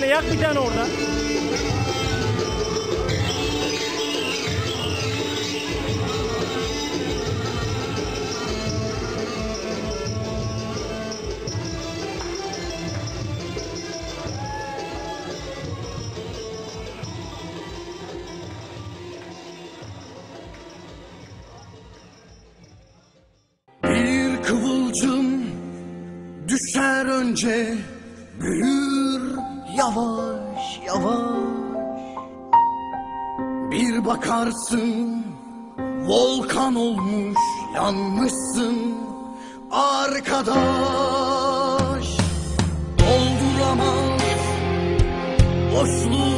tane yak bir tane orada. Düşer önce büyür yavaş yavaş. Bir bakarsın volkan olmuş yanmışsın. Arkadaş Dolduramaz boşluğunu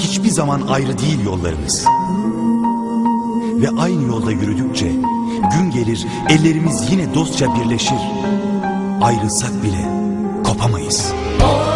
hiçbir zaman ayrı değil yollarımız. Ve aynı yolda yürüdükçe gün gelir ellerimiz yine dostça birleşir. Ayrılsak bile kopamayız. O